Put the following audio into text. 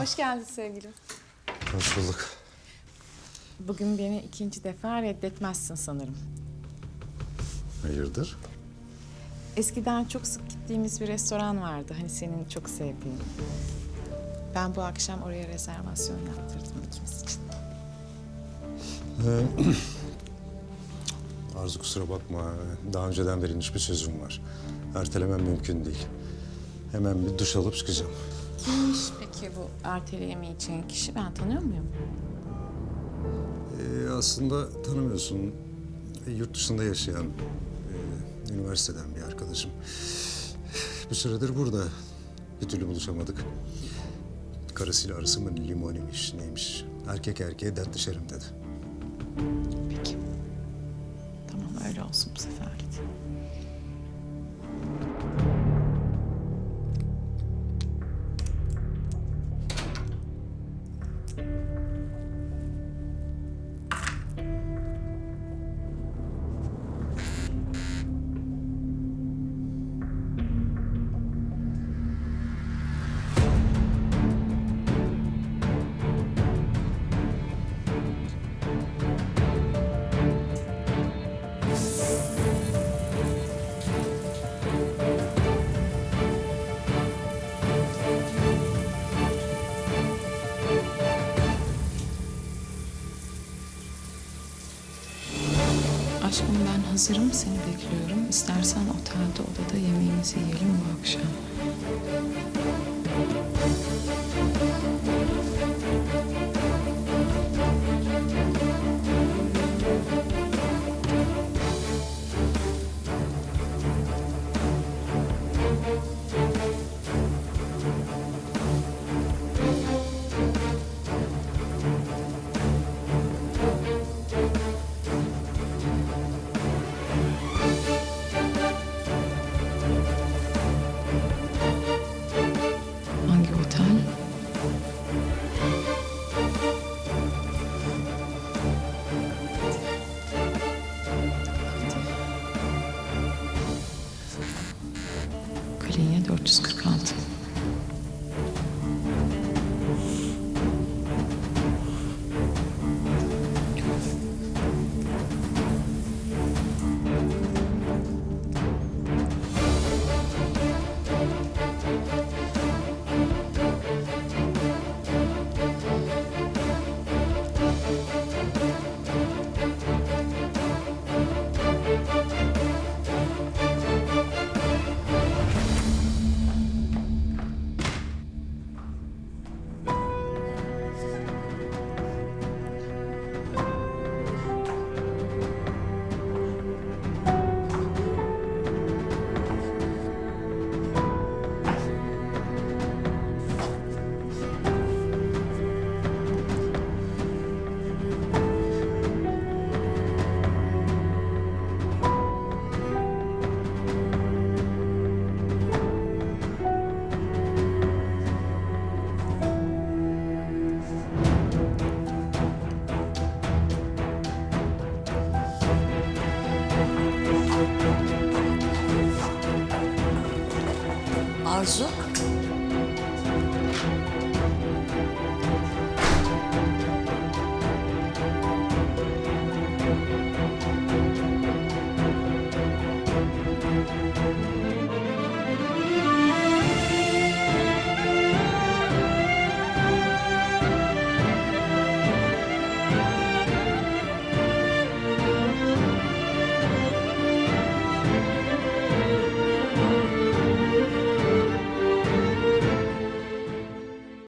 Hoş geldin sevgilim. Hoş bulduk. Bugün beni ikinci defa reddetmezsin sanırım. Hayırdır? Eskiden çok sık gittiğimiz bir restoran vardı. Hani senin çok sevdiğin. Ben bu akşam oraya rezervasyon yaptırdım ikimiz için. Arzu kusura bakma. Daha önceden verilmiş bir sözüm var. Ertelemem mümkün değil. Hemen bir duş alıp çıkacağım. Kimmiş peki bu erteleyemeyeceğin kişi? Ben tanıyor muyum? Ee, aslında tanımıyorsun. E, yurt dışında yaşayan, e, üniversiteden bir arkadaşım. Bir süredir burada. Bir türlü buluşamadık. Karısıyla arası mı limon imiş, neymiş? Erkek erkeğe dertleşerim dedi. Peki. Tamam öyle olsun bu seferlik. Aşkım ben hazırım seni bekliyorum. İstersen otelde odada yemeğimizi yiyelim bu akşam. 446. Arzu?